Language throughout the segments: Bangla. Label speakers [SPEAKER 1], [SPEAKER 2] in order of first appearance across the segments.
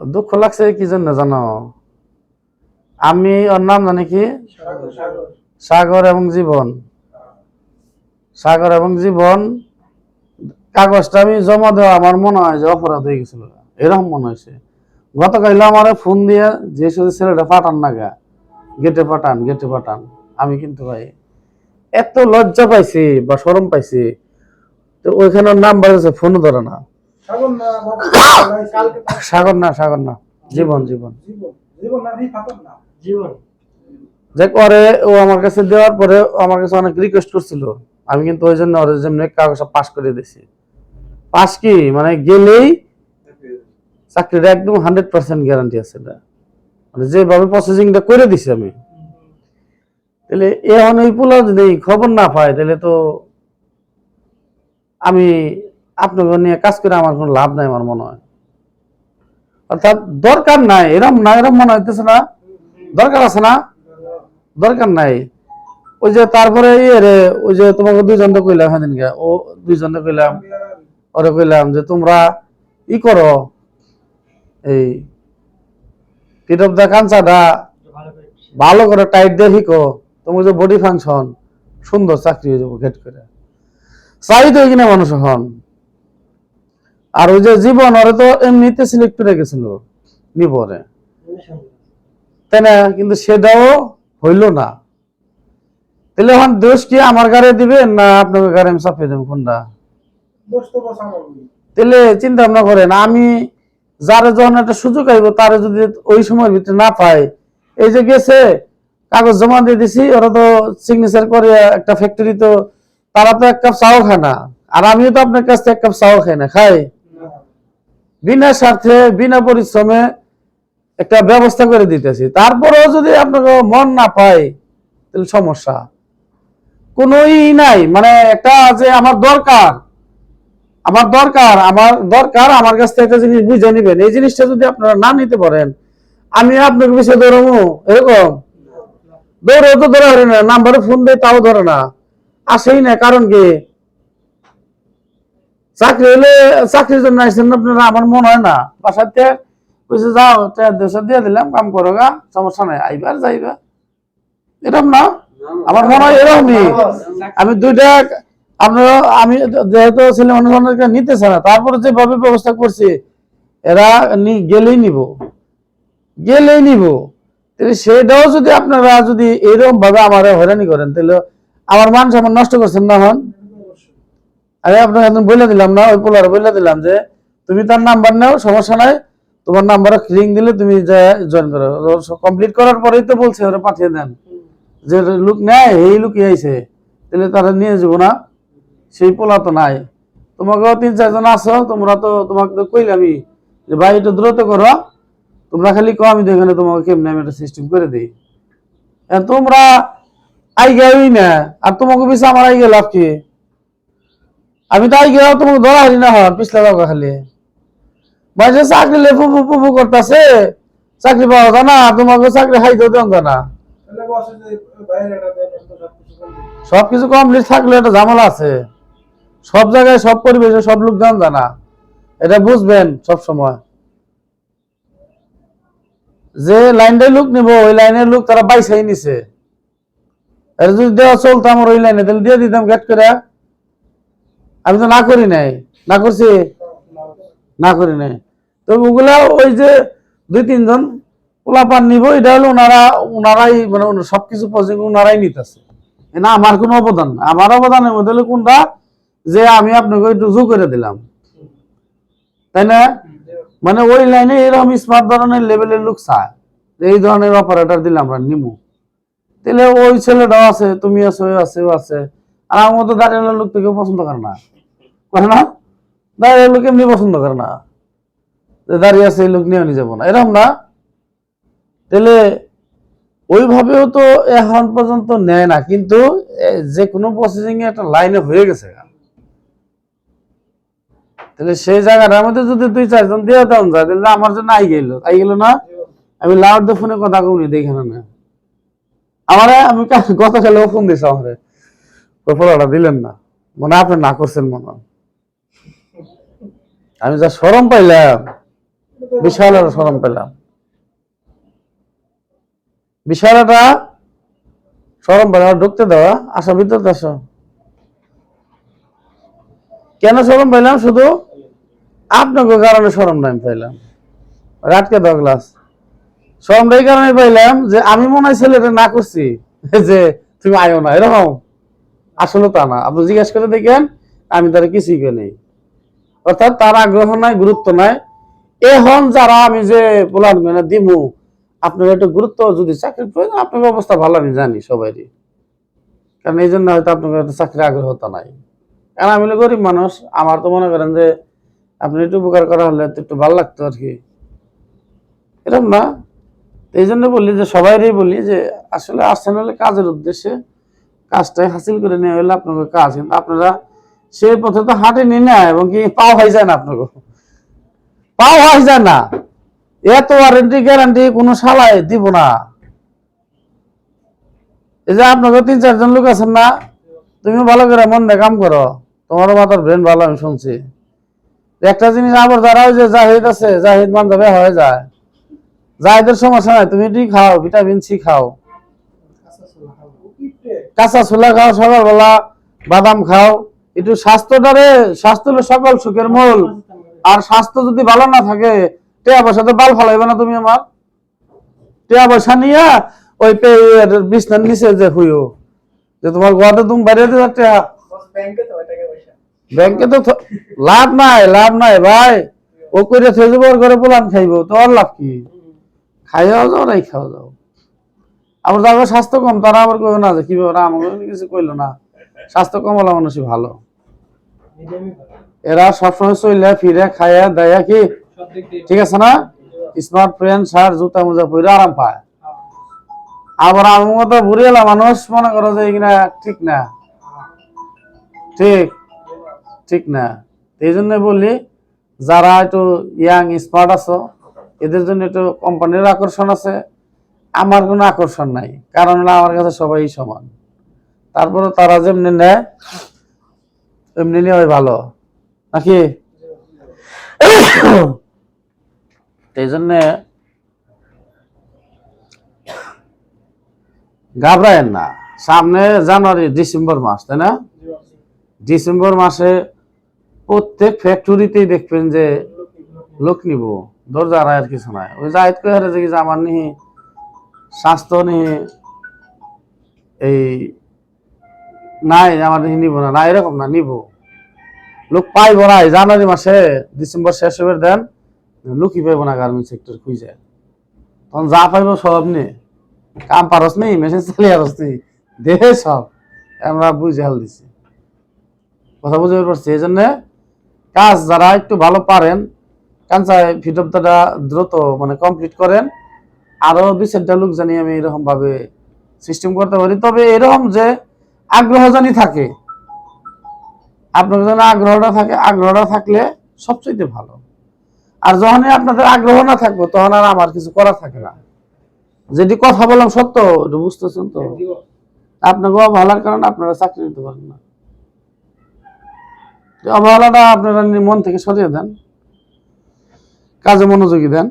[SPEAKER 1] দুঃখ লাগছে কি জন্য জানো? আমি, ওর নাম জানি কি? সাগর এবং জীবন। সাগর এবং জীবন, কাগজটা আমি জমা দেওয়া, আমার মনে হয় যে অপরাধ হয়ে গেছিল। এরকম মনে হয়েছে। গতকাল আমার ফোন দিয়ে যে শুধু ছেলেটা পাঠান না গা, গেটে পাঠান গেটে পাঠান। আমি কিন্তু ভাই, এত লজ্জা পাইছি বা শরম পাইছি। তো ওইখানে নাম্বার আছে ফোনও ধরে না।
[SPEAKER 2] সাগর না
[SPEAKER 1] সাগর না জীবন জীবন।
[SPEAKER 2] জীবন জীবন না রিফাতর না।
[SPEAKER 3] জীবন।
[SPEAKER 1] যে করে ও আমার কাছে দেওয়ার পরে আমার কাছে অনেক রিকোয়েস্ট করছিল। আমি কিন্তু ওই জন্য ওর জন্য কাগজটা পাস করে দিয়েছি। পাস কি? মানে গেলেই চাকরিটা একদম হান্ড্রেড পার্সেন্ট গ্যারান্টি আছে এটা। মানে যেভাবে প্রসেসিংটা করে দিছি আমি। তাহলে এখন এই পোলা যদি খবর না পায় তাহলে তো আমি আপনাকে নিয়ে কাজ করে আমার কোনো লাভ নাই আমার মনে হয়। অর্থাৎ দরকার নাই, এরম না, এরম মনে হইতেছে না। দরকার আছে না? দরকার নাই। ওই যে তারপরে ইয়ে রে, ওই যে তোমাকে দুইজন তো কইলাম দিনকে ও দুইজন কইলাম, ওরে কইলাম যে তোমরা ই করো, এই পিট অফ দ্য কাঞ্চাটা
[SPEAKER 3] ভালো করে
[SPEAKER 1] টাইট দিয়ে শিখো। তোমার যে বডি ফাংশন সুন্দর চাকরি হয়ে যাব গেট করে। চাই তো কিনা মানুষ হন আর ওই যে জীবন, ওরে তো এমনিতে সিলেক্ট করে গেছিল, নিবরে। তাই না কিন্তু সেটাও হইল না। তাহলে এখন দোষ কি আমার গাড়ি দিবেন, না আপনাকে গাড়ি আমি চাপিয়ে দেবেন কোনটা। তাহলে চিন্তা ভাবনা করেন, আমি যারা যখন একটা সুযোগ আইব, তারা যদি ওই সময়ের ভিতরে না পায় এই যে গেছে, কাগজ জমা দিয়ে দিছি, ওরা তো সিগনেচার করে একটা ফ্যাক্টরি তো, তারা তো এক কাপ চাও খায় না। আর আমিও তো আপনার কাছ থেকে এক কাপ চাও খাই না, খাই। বিনা স্বার্থে, বিনা পরিশ্রমে একটা ব্যবস্থা করে দিতেছি। তারপরেও যদি আপনাকে মন না পায়, তাহলে সমস্যা। কোনো ই নাই। মানে একটা যে আমার দরকার আমার দরকার আমার দরকার, আমার কাছ থেকে একটা জিনিস বুঝে নিবেন। এই জিনিসটা যদি আপনারা না নিতে পারেন, আমি আপনাকে বিষয়ে দৌড়াবো এরকম? দৌড়ে তো ধরে না, নাম্বারে ফোন দেয়, তাও ধরে না। আসেই না, কারণ কি? চাকরি হলে চাকরির জন্য আসছেন না, আপনারা আমার মনে হয় না। বাসাতে কইছে, যাও দেশে দিয়ে দিলাম, কাম করো গা, সমস্যা নাই আইবার যাইবা। এরকম না? আমার মনে হয় এরকমই। আমি দুইটা আপনারা আমি যেহেতু ছেলে মানুষ অনেকে নিতেছে না, তারপরে যেভাবে ব্যবস্থা করছি, এরা গেলেই নিব। গেলেই নিব। সেটাও যদি আপনারা যদি এরকম ভাবে আমার হয়রানি করেন, তাহলে আমার মান সম্মান নষ্ট করছেন না হন? আমি আপনাকে একদম বলে দিলাম না, ওই পোলার বলে দিলাম যে তুমি তার নাম্বার নাও, সমস্যা নাই। তোমার নাম্বারে লিঙ্ক দিলে তুমি জয়েন করো। কমপ্লিট করার পরেই তো বলছে, ওরা পাঠিয়ে দেন। যে লোক নেয়, এই লোকই আইছে। তাহলে তারা নিয়ে যাব না। সেই পোলা তো নাই। তোমাকেও তিন চারজন আছো, তোমরা তো তোমাকে তো কইলামই যে, ভাই একটু দ্রুত করো। তোমরা খালি কো আমি তো এখানে তোমাকে কেমনে আমি একটা সিস্টেম করে দিই। তোমরা আই গেই না। আর তোমাকে বেশি আমার আই লাভ কি? আমি তাই গেও তোমাকে ধরা হারি না হন পিছলা দাও খালি। মাঝে চাকরি লেফু ফুফু ফু করতেছে চাকরি পাওয়া যায় না তোমাকে চাকরি খাইতেও দেন না।
[SPEAKER 2] যে দেন, তো সবকিছু
[SPEAKER 1] কমপ্লিট থাকলে একটা ঝামেলা আছে। সব জায়গায় সব পরিবেশে সব লোক দাম জানা এটা বুঝবেন সব সময় যে লাইনটাই লোক নিব ওই লাইনের লোক তারা বাইসাই নিছে। এটা যদি দেওয়া চলতো আমার ওই লাইনে তাহলে দিয়ে দিতাম গেট করে। আমি তো না করি নাই। না করছি? না করি নাই। তো ওগুলা ওই যে দুই তিনজন পোলাপান নিব, এটা হলো ওনারা, ওনারাই মানে সবকিছু পজিটিভ ওনারাই নিতেছে। না, আমার কোনো অবদান না আমার অবদানের মধ্যে হলো কোনটা? যে আমি আপনাকে একটু জু করে দিলাম। তাই না? মানে ওই লাইনে এরকম স্মার্ট ধরনের লেভেলের লোক চায়। যে এই ধরনের অপারেটর দিলে আমরা নিমু। তাহলে ওই ছেলেটাও আছে তুমি আছো আছে আছে। আর আমার মতো দাঁড়িয়ে লোক তো কেউ পছন্দ করে না। করে না? দাঁড়িয়ে লোক এমনি পছন্দ করে না। দাঁড়িয়ে আছে, এই লোক নিয়ে নিয়ে যাব না। এরকম না। তাহলে ওইভাবেও তো এখন পর্যন্ত নেয় না। কিন্তু যে কোনো প্রসেসিং এ একটা লাইনে হয়ে গেছে। তাহলে সেই জায়গাটার মধ্যে যদি দুই, চারজন দিয়ে দেন যায়, তাহলে আমার জন্য আই গেল। আই গেল না? আমি লাউড দিয়ে ফোনে কথা কমনি দেখে না আমারে, আমি গতকালেও ফোন দিছি আমারে। ওই ফলোটা দিলেন না। মনে আপনি না করছেন মনে হয়। আমি যা সরম পাইলাম, বিশাল একটা সরম পেলাম বিশাল একটা সরম পেলাম ঢুকতে দেওয়া আসো, ভিতরে আসো। কেন সরম পাইলাম? শুধু আপনাকে কারণে সরম নাই পাইলাম। রাতকে দাও গ্লাস সরমটা এই কারণে পাইলাম যে আমি মনে হয় ছেলেটা না করছি, যে তুমি আয়ো না, এরকম। আসলে তা না। আপনি জিজ্ঞেস করে দেখেন, আমি তার কিছুই নেই। অর্থাৎ তার আগ্রহ নাই, গুরুত্ব নাই। এখন যারা আমি যে প্ল্যান মানে দিমু, আপনার একটু গুরুত্ব যদি চাকরির প্রয়োজন আপনার অবস্থা ভালো, আমি জানি সবাইরই। কারণ এই জন্য হয়তো আপনার একটা চাকরির আগ্রহতা নাই। কারণ আমি গরিব মানুষ, আমার তো মনে করেন যে আপনি একটু উপকার করা হলে তো একটু ভালো লাগতো আর কি। এরকম না। এই জন্য বলি যে সবাইরই বলি যে আসলে আসছেন হলে কাজের উদ্দেশ্যে কাজটাই হাসিল করে নেওয়া হলে আপনাকে কাজ। কিন্তু আপনারা সেই পথে তো হাঁটেনি না এবং কি পাও হয়ে যায় না আপনাকে পাও হয়ে যায় না। এত ওয়ারেন্টি গ্যারান্টি কোনো শালায় দিব না। এই যে আপনাকে তিন চারজন লোক আছেন না তুমি ভালো করে মন দিয়ে কাম করো। তোমারও মাথার ব্রেন ভালো আমি শুনছি। একটা জিনিস আবার যারা ওই যে জাহিদ আছে জাহিদ বান্ধবে হয়ে যায়। জাহিদের সমস্যা নাই তুমি এটি খাও ভিটামিন সি খাও। কাঁচা ছোলা খাও সকালবেলা বাদাম খাও। একটু স্বাস্থ্যটারে, স্বাস্থ্য হলো সকল সুখের মূল। আর স্বাস্থ্য যদি ভালো না থাকে, টেয়া পয়সা তো বাল ফালাইবে না তুমি আমার। টেয়া পয়সা নিয়ে ওই পে- বিছনার নিচে যে হুইও যে তোমার গোয়াতে তুমি বাইরে দিয়ে টেয়া।
[SPEAKER 2] ব্যাংকে তো
[SPEAKER 1] লাভ নাই লাভ নাই ভাই। ও করে থেজে বর করে পোলান খাইবো, তো আর লাভ কি? খাইয়াও যাও নাই খাওয়া যাও আবার যাদের স্বাস্থ্য কম, তারা আবার কইবে না যে কি আমাকে কিছু কইলো না। স্বাস্থ্য কম হলে মানুষই ভালো। এরা সবসময় চইলে ফিরে খাইয়া দেয়া কি? ঠিক আছে না? স্মার্ট প্যান্ট শার্ট জুতা মোজা পরে আরাম পায়। আবার আমার মতো বুড়িয়েলা মানুষ মনে করো যে এগুলা ঠিক না। ঠিক ঠিক না। এই জন্য বলি যারা একটু ইয়াং স্মার্ট আছো এদের জন্য একটু কোম্পানির আকর্ষণ আছে। আমার কোনো আকর্ষণ নাই কারণ আমার কাছে সবাই সমান। তারপরে তারা যেমনি নেয় এমনি নেওয়াই ভালো। নাকি? এই জন্যে ঘাবড়ায়েন না। সামনে জানুয়ারি, ডিসেম্বর মাস, তাই না? ডিসেম্বর মাসে প্রত্যেক ফ্যাক্টরিতেই দেখবেন যে লোক নিব, দরজা আর কিছু নাই। ওই জাহিদ কয়ে হারে যে আমার নিহি, স্বাস্থ্য নিহি, এই নাই, আমার নিব না। না এরকম না, নিব। লোক পাইব না জানুয়ারি মাসে ডিসেম্বর শেষ হবে দেন লোকই পাইব না গার্মেন্ট সেক্টর খুঁজে। তখন যা পাইব সব নে। কাম পারস নেই মেশিন চালিয়ে পারস নি দেহে সব। আমরা বুঝে হাল দিছি। কথা বুঝতে পারছি এই জন্য কাজ যারা একটু ভালো পারেন, কাঞ্চায় ফিটপটা দ্রুত মানে কমপ্লিট করেন। আরও দুই চারটা লোক জানি আমি এরকম ভাবে সিস্টেম করতে পারি। তবে এরকম যে আগ্রহ জানি থাকে। আপনার যেন আগ্রহটা থাকে, আগ্রহটা থাকলে সবচেয়ে ভালো। আর যখনই আপনাদের আগ্রহ না থাকবে, তখন আর আমার কিছু করা থাকে না। যেটি কথা বললাম সত্য বুঝতেছেন তো? আপনাকে অবহেলার কারণে আপনারা চাকরি নিতে পারেন না। অবহেলাটা আপনারা মন থেকে সরিয়ে দেন। কাজে মনোযোগী দেন।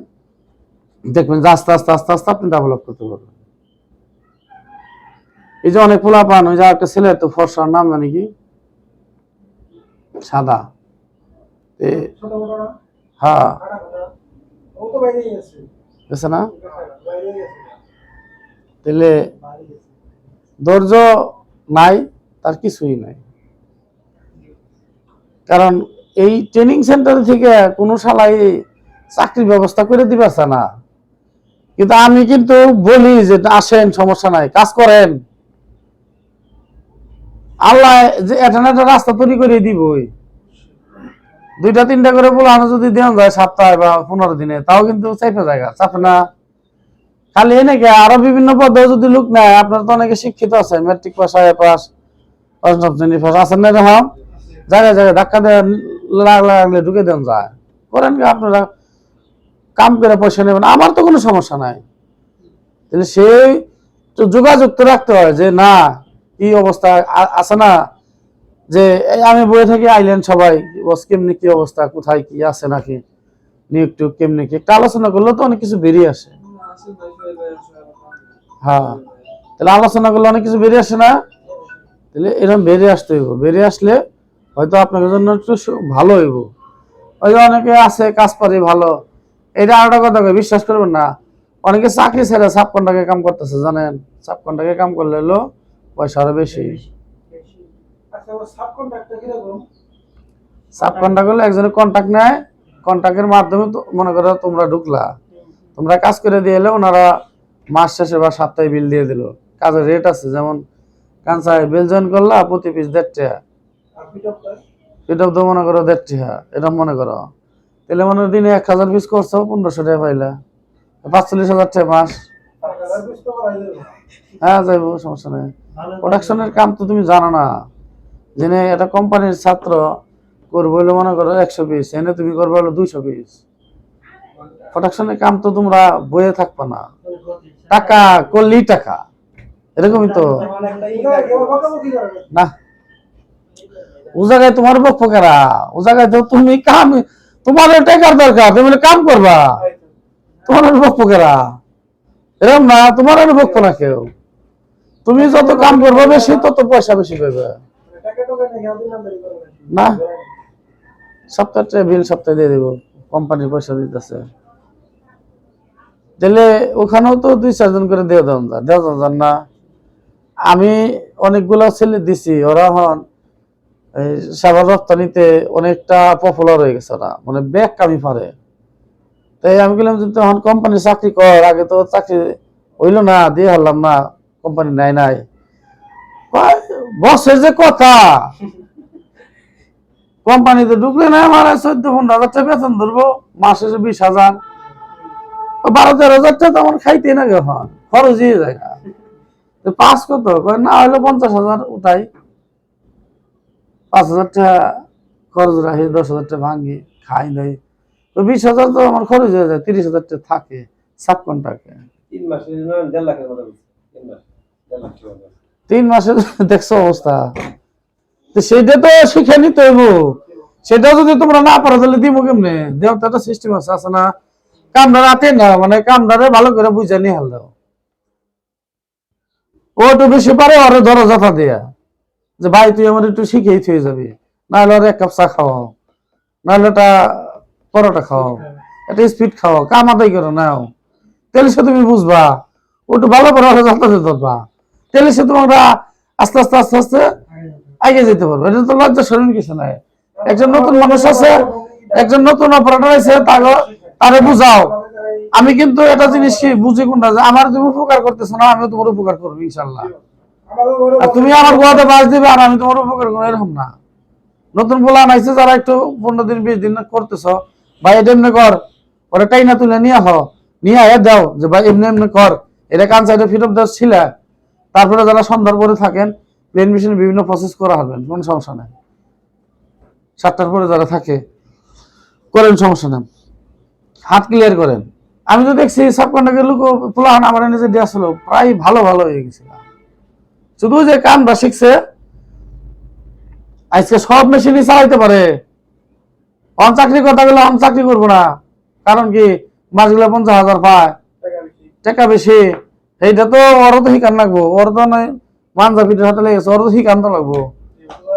[SPEAKER 1] দেখবেন আস্তে আস্তে আস্তে আস্তে আপনি ডেভেলপ করতে পারবেন। এই যে অনেক পোলা পান ওই যে একটা ছেলে তো ফর্সার নাম জানি কি? সাদা। হ্যাঁ। না? তাহলে ধৈর্য নাই, তার কিছুই নাই। কারণ এই ট্রেনিং সেন্টার থেকে কোনো শালাই চাকরির ব্যবস্থা করে দিবাছে না। কিন্তু আমি কিন্তু বলি যে আসেন, সমস্যা নাই, কাজ করেন। আল্লাহ যে এটা একটা রাস্তা তৈরি করে দিবই। দুইটা, তিনটা করে আমি যদি দেওয়া যায় সপ্তাহে বা পনেরো দিনে, তাও কিন্তু চাইপে জায়গা। চাপে না, খালি এনেকে আরও বিভিন্ন পদে যদি লোক নেয়, আপনার তো অনেকে শিক্ষিত আছে মেট্রিক পাস আয় পাস পঞ্চম শ্রেণি পাস আছেন না এরকম? জায়গায় জায়গায় ধাক্কা লাগলে লাগলে ঢুকে দেন যায়। করেন কি আপনারা কাম করে পয়সা নেবেন, আমার তো কোনো সমস্যা নাই। তাহলে সেই যোগাযোগ তো রাখতে হয় যে না কি অবস্থা আছে না? যে আমি বয়ে থেকে আইলেন সবাই বস কেমনি কি অবস্থা, কোথায় কি আছে নাকি? নিয়োগ কেমনি কি? একটা আলোচনা তো অনেক কিছু বেরিয়ে আসে। হ্যাঁ। তাহলে আলোচনা করলে অনেক কিছু বেরিয়ে আসে না? তাহলে এরকম বেরিয়ে আসতে হইব। বেরিয়ে আসলে হয়তো আপনার জন্য একটু ভালো হইব। যে অনেকে আছে কাজ পারি ভালো। এটা আরেকটা কথা বিশ্বাস করবেন না। অনেকে চাকরি ছেড়ে সাব কাম করতেছে, জানেন? সাব কন্ট্রাক্টে কাম করলে হলো পয়সা আরও বেশি।
[SPEAKER 2] আচ্ছা সাব
[SPEAKER 1] সাব কন্ট্রাক্ট করলে একজনের কন্ট্যাক্ট নেয় কন্ট্রাক্টের মাধ্যমে তো মনে করো তোমরা ঢুকলা। তোমরা কাজ করে দিয়ে এলে ওনারা মাস শেষে বা সপ্তাহে বিল দিয়ে দিল। কাজের রেট আছে যেমন কাঞ্চায় বিল জয়েন করলা প্রতি পিস দেড় টাকা।
[SPEAKER 2] পিটপটা
[SPEAKER 1] এটাও তো মনে করো দেড় টাকা এটা মনে করো। তাহলে মনে দিনে এক হাজার পিস করছ পনেরোশো টাকা পাইলা। পাঁচচল্লিশ হাজার টাকা মাস। হ্যাঁ যাইব সমস্যা নেই। প্রোডাকশনের কাম তো তুমি জানো না। জেনে একটা কোম্পানির ছাত্র করব হলে মনে করো একশো পিস এনে তুমি করব হলো দুইশো পিস প্রোডাকশনের কাম তো তোমরা বইয়ে থাকবে না। টাকা করলেই টাকা। এরকমই তো। না। ও জায়গায় তোমার পক্ষ কারা? ও জায়গায় তো তুমি কাম তোমার টাকার দরকার, তুমি কাম করবা। তোমার পক্ষ কারা? এরকম না তোমার পক্ষ না কেউ। তুমি যত কাম করবে বেশি, তত পয়সা বেশি পাবে না? সপ্তাহে বিল সপ্তাহে দিয়ে দেবো। কোম্পানির পয়সা দিতেছে। তাহলে ওখানেও তো দুই চারজন করে দেওয়া দেওয়া যান না। আমি অনেকগুলো ছেলে দিছি, ওরা হন, এই সেবা রপ্তানিতে অনেকটা পপুলার হয়ে গেছে ওরা। মানে ব্যাগ কামি পারে। তাই আমি বললাম যে তখন কোম্পানি চাকরি কর। আগে তো চাকরি হইল না, দিয়ে হারলাম না। কোম্পানি নাই। নাই বসের যে কথা। কোম্পানিতে ঢুকলে না, আমার চোদ্দ পনেরো হাজার টাকা বেতন ধরবো, মাসে বিশ হাজার। বারো তেরো হাজার টাকা তো আমার খাইতে না এখন খরচ হয়ে যায় না। তো পাঁচ কত? না হলে পঞ্চাশ হাজার উঠাই। পাঁচ হাজার টাকা খরচ রাখি, দশ হাজার টাকা ভাঙি খাই নাই তো বিশ হাজার তো আমার খরচ হয়ে যায়, তিরিশ হাজার টাকা থাকে, সাব কন্ট্রাক্টে।
[SPEAKER 3] তিন মাসের দেড় লাখের বলছে। তিন মাস।
[SPEAKER 1] তিন মাসে দেখছ অবস্থা। তো সেইটা তো শিখে নিতে হইব। সেটা যদি তোমরা না পারো, তাহলে দিব কেমনে? দেওয়ার তো সিস্টেম আছে আছে না। কামটা রাতে না মানে কামটারে ভালো করে বুঝে নিয়ে হাল দাও। ও একটু বেশি পারে, ওরে ধরো জাফা দেয়া। যে ভাই, তুই আমার একটু শিখেই থুয়ে যাবি। নাহলে ওর এক কাপ চা খাওয়াও। নাহলে একটা পরোটা খাওয়াও। একটা স্পিড খাওয়াও। কাম আদায় করো, নাও। তাহলে সে তুমি বুঝবা। ও একটু ভালো করে ওরে যাত্রা ধরবা। তাহলে সে তোমার আস্তে আস্তে আস্তে আস্তে আগে যেতে পারবে। এটা তো লজ্জা, শরীর কিছু নাই। একজন নতুন মানুষ আছে, একজন নতুন অপারেটর আছে তারে বুঝাও। আমি কিন্তু এটা জিনিস বুঝি কোনটা আমার তুমি উপকার করতেছো না, আমিও তোমার উপকার করব, ইনশাল্লাহ। আর তুমি আমার গোয়াতে বাস দিবে, আর আমি তোমার উপকার করব, এরকম না। নতুন পোলা আনাইছে, যারা একটু পনেরো দিন, বিশ দিন করতেছ, ভাই, এটা এমনি কর, ওরা টাইনা তুলে নিয়ে হ নিয়ে দাও, যে ভাই, এমনি এমনি কর। এটা কান সাইডে ফিরত দেওয়া ছিল। তারপরে যারা সন্ধ্যার থাকেন, প্লেন মেশিনে বিভিন্ন প্রসেস করা হবেন কোনো সমস্যা নাই। সাতটার পরে যারা থাকে, করেন সমস্যা নেই। হাত ক্লিয়ার করেন। আমি তো দেখছি সাবকন্ডাক্টের লোক পোলাহান আমার নিজে দেওয়া ছিল, প্রায় ভালো ভালো হয়ে গেছিল শুধু যে কান বা শিখছে, আজকে সব মেশিনই চালাইতে পারে। অন চাকরি কথা গেলে অন চাকরি করব না। কারণ কি, মাসগুলো পঞ্চাশ হাজার পায়।
[SPEAKER 2] টাকা বেশি।
[SPEAKER 1] এইটা তো ওরও তো শিকার লাগবো ওর তো নয় মানজা পিঠের হাতে লেগেছে ওর তো শিকার তো লাগবো।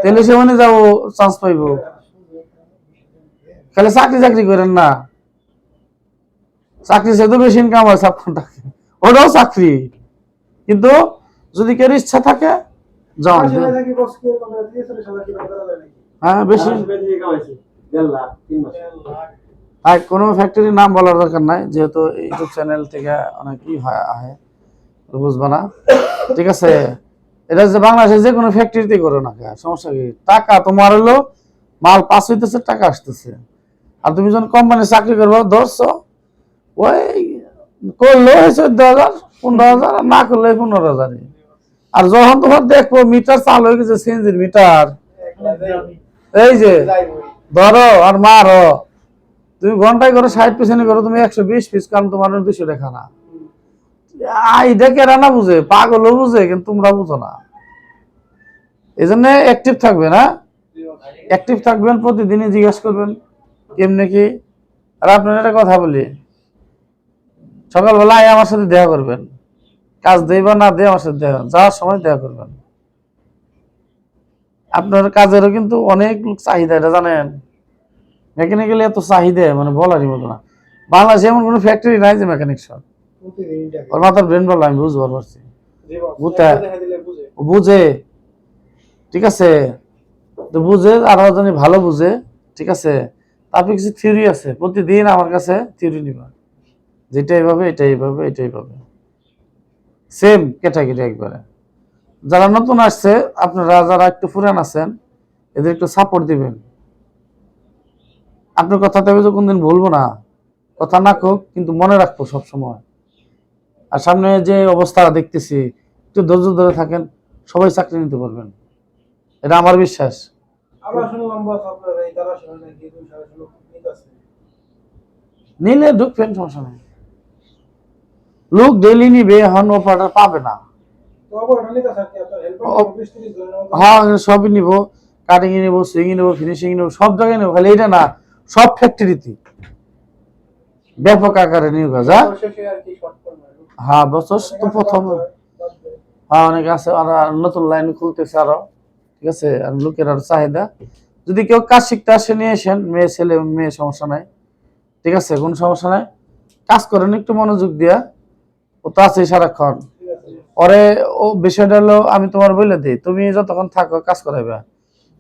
[SPEAKER 1] তাহলে সে মানে যাব চান্স পাইবো। খালি চাকরি চাকরি করেন না। চাকরি সে তো বেশি ইনকাম হয় সাব ওটাও চাকরি। কিন্তু যদি কেউ ইচ্ছা থাকে যাও। হ্যাঁ বেশি। আর কোনো ফ্যাক্টরির নাম বলার দরকার নাই যেহেতু ইউটিউব চ্যানেল থেকে অনেকই হয় আহে। বুঝবা না? ঠিক আছে? এটা যে বাংলাদেশে যে কোনো ফ্যাক্টরিতে করো না সমস্যা কি? টাকা তোমার হলো, মাল পাস হইতেছে, টাকা আসতেছে। আর তুমি যখন কোম্পানি চাকরি করব, ধরছো, ওই করল চোদ্দ হাজার, পনেরো হাজার না করলে পনেরো হাজারই। আর যখন তোমার দেখব মিটার চালু হয়ে গেছে, সিএনজির মিটার এই যে, ধরো আর মারো। তুমি ঘন্টায় করো, ষাট পিছনে করো, তুমি একশো বিশ পিস, কারণ তোমার দুশো টাকা না। এইটা কেরা না বুঝে, পাগলও বুঝে, কিন্তু তোমরা বুঝো না। এই জন্য অ্যাক্টিভ থাকবে না অ্যাক্টিভ থাকবেন, প্রতিদিনই জিজ্ঞাসা করবেন, কেমনে কি? আর আপনার একটা কথা বলি, সকালবেলা আমার সাথে দেখা করবেন। কাজ দেই বা না দেয় আমার সাথে দেখা, যাওয়ার সময় দেখা করবেন। আপনার কাজেরও কিন্তু অনেক লোক চাহিদা, এটা জানেন? মেকানিক্যালি এত চাহিদা মানে বলারই মতো না। বাংলাদেশে এমন কোনো ফ্যাক্টরি নাই যে মেকানিক
[SPEAKER 2] টাকা
[SPEAKER 1] ওর মাথার ব্রেন বলল আমি বুঝবার পারছি।
[SPEAKER 2] বুঝে।
[SPEAKER 1] ঠিক আছে? তো বুঝে আরও জানি ভালো বুঝে। ঠিক আছে? তারপরে কিছু থিওরি আছে। প্রতিদিন আমার কাছে থিওরি নিবা। যেটা এইভাবে এটা এইভাবে এটা এইভাবে। সেম ক্যাটাগরি একবারে। যারা নতুন আসছে আপনারা যারা একটু পুরান আছেন এদের একটু সাপোর্ট দিবেন। আপনার তো কোনদিন ভুলবো না। কথা না কোক কিন্তু মনে রাখব সব সময় আর সামনে যে অবস্থা দেখতেছি একটু ধৈর্য ধরে থাকেন সবাই চাকরি নিতে পারবেন। এটা আমার বিশ্বাস। নিলে ঢুকবেন সমস্যা নেই। লোক ডেলি নিবে হন অপারেটর পাবে না। হ্যাঁ সবই নিব। কাটিং নিব সুইং নিব ফিনিশিং নিব সব জায়গায় নিব। খালি এটা না সব ফ্যাক্টরিতে ব্যাপক আকারে নিয়োগ আছে হ্যাঁ? বছর তো প্রথম। হ্যাঁ অনেক আছে, আর নতুন লাইন খুলতেছে আরও। ঠিক আছে, আর লোকের আর চাহিদা। যদি কেউ কাজ শিখতে আসে, নিয়ে আসেন, মেয়ে, ছেলে, মেয়ে, সমস্যা নাই। ঠিক আছে, কোনো সমস্যা নাই। কাজ করেন, একটু মনোযোগ দিয়া। ও তো আছে সারাক্ষণ। পরে ও বিষয়টা হলো, আমি তোমার বলে দিই। তুমি যতক্ষণ থাকো, কাজ করাইবা।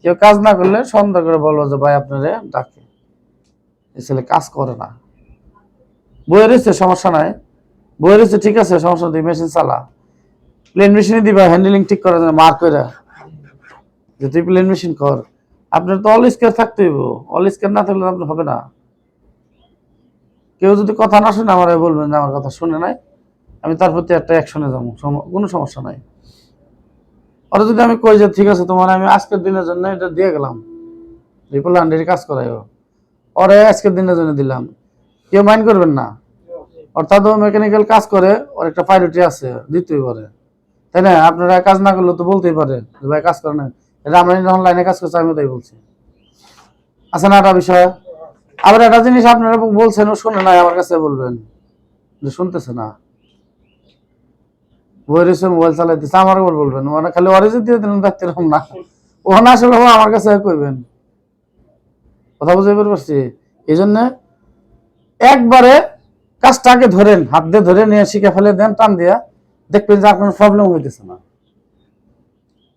[SPEAKER 1] কেউ কাজ না করলে সন্দেহ করে বলব যে, ভাই, আপনারে ডাকে। ছেলে কাজ করে না। বইয়ের সমস্যা নাই। বইয়ের রয়েছে ঠিক আছে, সমস্যা নেই মেশিন চালা। প্লেন মেশিনে দিবা হ্যান্ডেলিং ঠিক করার জন্য মার করে যে তুই প্লেন মেশিন কর। আপনার তো অল স্কেয়ার থাকতে হইব। অল স্কেয়ার না থাকলে আপনার হবে না। কেউ যদি কথা না শুনে আমার বলবেন যে, আমার কথা শুনে নাই, আমি তার প্রতি একটা অ্যাকশনে যাব কোনো সমস্যা নাই। ওরা যদি আমি কই যে, ঠিক আছে, তোমার আমি আজকের দিনের জন্য এটা দিয়ে গেলাম। রিপোল হান্ড্রেড কাজ করাইও। ওরে, আজকের দিনের জন্য দিলাম। কেউ মাইন্ড করবেন না। অর্থাৎ ও মেকানিক্যাল কাজ করে, ওর একটা প্রায়োরিটি আছে দিতেই পারে তাই না? আপনারা কাজ না করলে তো বলতেই পারে ভাই, কাজ করে না। আমরা যখন লাইনে কাজ করছি আমি তাই বলছি। আছে না একটা বিষয়? আবার একটা জিনিস আপনারা বলছেন ও শুনে নাই, আমার কাছে বলবেন। যে শুনতেছে না। বই রয়েছে, মোবাইল চালাইতেছে আমার বলবেন। মানে খালি দিলেন দেখতে এরকম না। ওখানে আসলে আমার কাছে কইবেন। কথা বুঝতে পারছি? এই জন্য একবারে কাজটাকে ধরেন, হাত দিয়ে ধরে নিয়ে শিখে ফেলে দেন, টান দিয়া দেখবেন যে কোনো প্রবলেম হইতেছে না।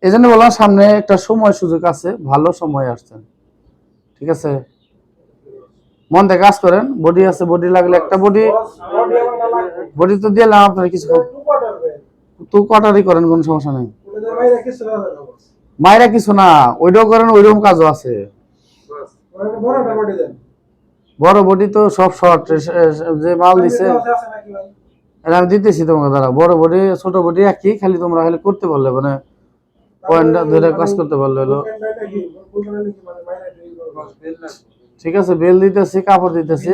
[SPEAKER 1] এই জন্য বললাম সামনে একটা সময় সুযোগ আছে, ভালো সময় আসছেন ঠিক আছে? মন দিয়ে কাজ করেন বডি আছে বডি লাগলে একটা বডি
[SPEAKER 2] বডি
[SPEAKER 1] তো দিলাম আপনার কিছু তো কটারই করেন, কোনো সমস্যা নেই। মায়েরা কিছু না, ওইটাও করেন, ওইরকম কাজও আছে।
[SPEAKER 2] বডি
[SPEAKER 1] বড় তো সব শর্ট যে মাল দিছে। এটা আমি দিতেছি তোমাকে দাঁড়া বড় বডি ছোট বডি একই খালি তোমরা খালি করতে পারলে মানে পয়েন্টটা ধরে কাজ করতে পারলে হলো।
[SPEAKER 2] মানে
[SPEAKER 1] ঠিক আছে বেল দিতেছি কাপড় দিতেছি।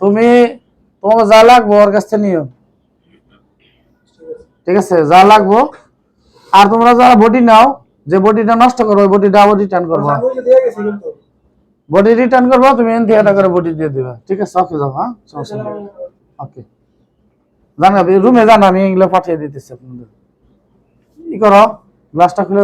[SPEAKER 1] তুমি তোমাকে যা লাগবো ওর কাছ থেকে নিও। ঠিক আছে যা লাগবো। আর তোমরা যারা বডি নাও যে বডিটা নষ্ট করো ওই বডিটা আবার রিটার্ন করবা। বডি রিটার্ন করব তুমি থেকে করে বডি দিয়ে দিবা। ঠিক আছে? ওকে যাও হ্যাঁ? সমস্যা নেই ওকে জানাবি রুমে জানাবি এগুলো পাঠিয়ে দিতেছি আপনাদের। ই করো গ্লাসটা খুলে